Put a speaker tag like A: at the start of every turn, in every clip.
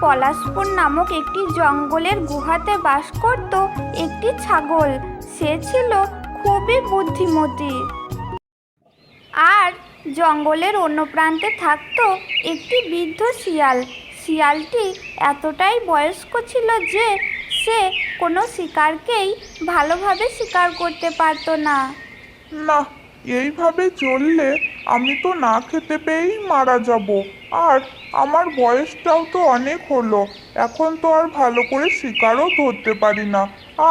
A: পলাশপুর নামক একটি জঙ্গলের গুহাতে বাস করত একটি ছাগল। সে ছিল খুবই বুদ্ধিমতী। আর জঙ্গলের অন্য প্রান্তে থাকতো একটি বৃদ্ধ শিয়াল। শিয়ালটি এতটাই বয়স্ক ছিল যে সে কোনো শিকারকেই ভালোভাবে শিকার করতে পারতো না।
B: না এইভাবে চললে আমি তো না খেতে পেয়েই মারা যাব। আর আমার বয়সটাও তো অনেক হলো, এখন তো আর ভালো করে শিকারও ধরতে পারি না।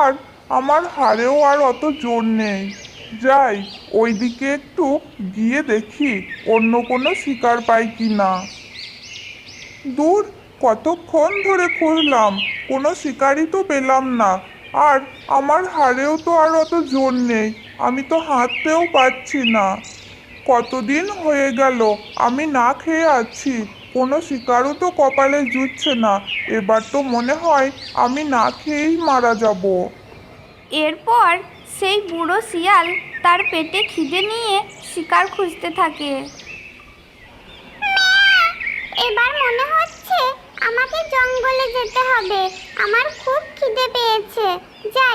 B: আর আমার হাড়েও আর অত জোর নেই। যাই, ওইদিকে একটু গিয়ে দেখি অন্য কোনো শিকার পাই কি না। দূর, কতক্ষণ ধরে খুঁজলাম কোনো শিকারই তো পেলাম না। আর আমার হাড়েও তো আর অত জোর নেই। আমি তো হাঁটতেও পারছি না। কতদিন হয়ে গেল আমি না খেয়ে আছি। কোনো শিকারও তো কপালে জুটছে না। এবার তো মনে হয় আমি না খেয়েই মারা যাব।
A: এরপর সেই বুড়ো শিয়াল তার পেটে খিদে নিয়ে শিকার খুঁজতে থাকে।
C: এবার মনে হচ্ছে আমাকে জঙ্গলে যেতে হবে। আমার খুব খিদে পেয়েছে। যাই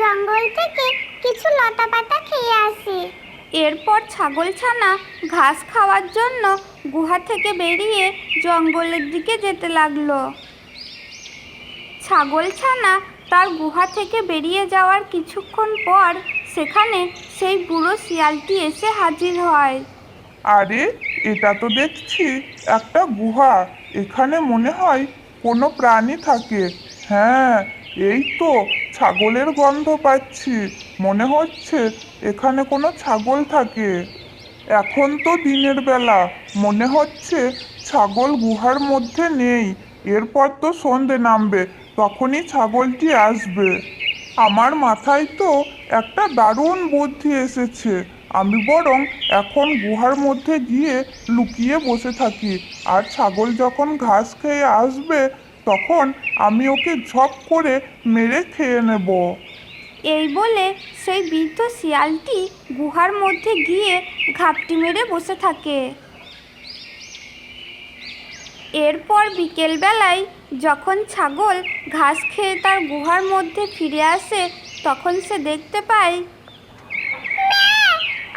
C: জঙ্গল থেকে কিছু লতাপাতা খেয়ে আসি।
A: এরপর ছাগলছানা ঘাস খাওয়ার জন্য গুহা থেকে বেরিয়ে জঙ্গলের দিকে যেতে লাগল। ছাগলছানা তার গুহা থেকে বেরিয়ে যাওয়ার কিছুক্ষণ পর সেখানে সেই বুড়ো শিয়ালটি এসে হাজির হয়।
B: আরে এটা তো দেখছি একটা গুহা। এখানে মনে হয় কোনো প্রাণী থাকে। হ্যাঁ এই তো ছাগলের গন্ধ পাচ্ছি। মনে হচ্ছে এখানে কোনো ছাগল থাকে। এখন তো দিনের বেলা। মনে হচ্ছে ছাগল গুহার মধ্যে নেই। এরপর তো সন্ধে নামবে। তখনই ছাগলটি আসবে। আমার মাথায় তো একটা দারুণ বুদ্ধি এসেছে। আমি বরং এখন গুহার মধ্যে গিয়ে লুকিয়ে বসে থাকি। আর ছাগল যখন ঘাস খেয়ে আসবে তখন আমি ওকে ঝপ করে মেরে খেয়ে নেব।
A: এই বলে সেই বৃদ্ধ শিয়ালটি গুহার মধ্যে গিয়ে ঘাপটি মেরে বসে থাকে। এরপর বিকেলবেলায় যখন ছাগল ঘাস খেয়ে তার গুহার মধ্যে ফিরে আসে তখন সে দেখতে পায়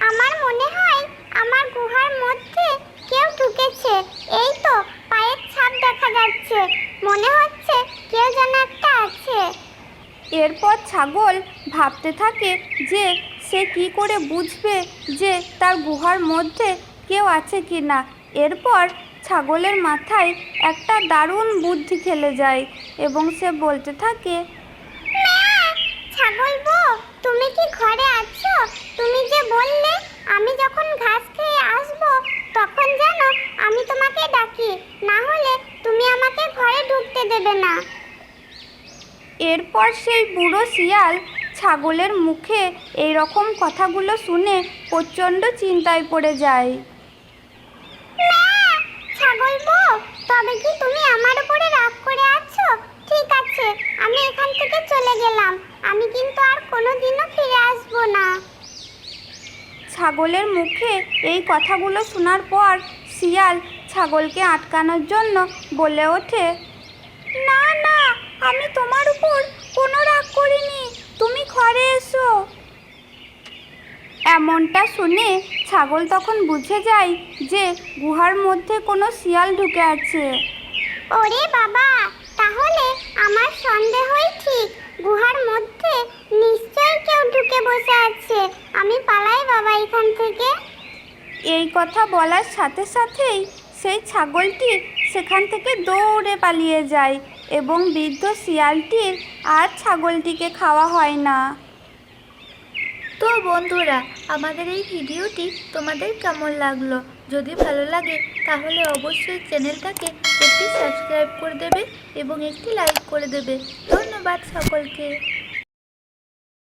C: আমার মনে হয় আমার গুহার মধ্যে কেউ ঢুকেছে এই তো পায়ের ছাপ দেখা যাচ্ছে মনে হচ্ছে কেউ যেন একটা আছে
A: এরপর ছাগল ভাবতে থাকে যে সে কি করে বুঝবে যে তার গুহার মধ্যে কেউ আছে কি না। এরপর ছাগলের মাথায় একটা দারুণ বুদ্ধি খেলে যায় এবং সে বলতে থাকে
C: ছাগল বউ তুমি কি ঘরে আছো? তুমি যে বললে, আমি যখন ঘাস খেয়ে আসব, তখন যেন আমি তোমাকে ডাকি। না হলে তুমি আমাকে ঘরে ঢুকতে দেবে না।
A: এরপর সেই বুড়ো শিয়াল ছাগলের মুখে এই রকম কথাগুলো শুনে প্রচণ্ড চিন্তায় পড়ে যায়।
C: ছাগল বউ তবে কি তুমি আমার উপরে রাগ করে আছো? ঠিক আছে আমি এখান থেকে চলে গেলাম। আমি কিন্তু আর কোনোদিনও ফিরে আসব না।
A: ছাগলের মুখে এই কথাগুলো শোনার পর শিয়াল ছাগলকে আটকানোর জন্য বলে ওঠে না না আমি তোমার উপর কোনো রাগ করিনি। তুমি ঘরে এসো। এমনটা শুনে ছাগল তখন বুঝে যায় যে গুহার মধ্যে কোনো শিয়াল ঢুকে আছে।
C: ওরে বাবা তাহলে আমার সন্দেহই ঠিক। গুহার মধ্যে নিশ্চয়ই কেউ ঢুকে বসে আছে। আমি পালাই বাবা এখান থেকে।
A: এই কথা বলার সাথে সাথেই সেই ছাগলটি সেখান থেকে দৌড়ে পালিয়ে যায়। এবং বৃদ্ধ শিয়ালটির আর ছাগলটিকে খাওয়া হয় না। তো বন্ধুরা, আমাদের এই ভিডিওটি তোমাদের কেমন লাগল? যদি ভালো লাগে, তাহলে অবশ্যই চ্যানেলটাকে একটি সাবস্ক্রাইব করে দেবে এবং একটি লাইক করে দেবে। ধন্যবাদ সকলকে।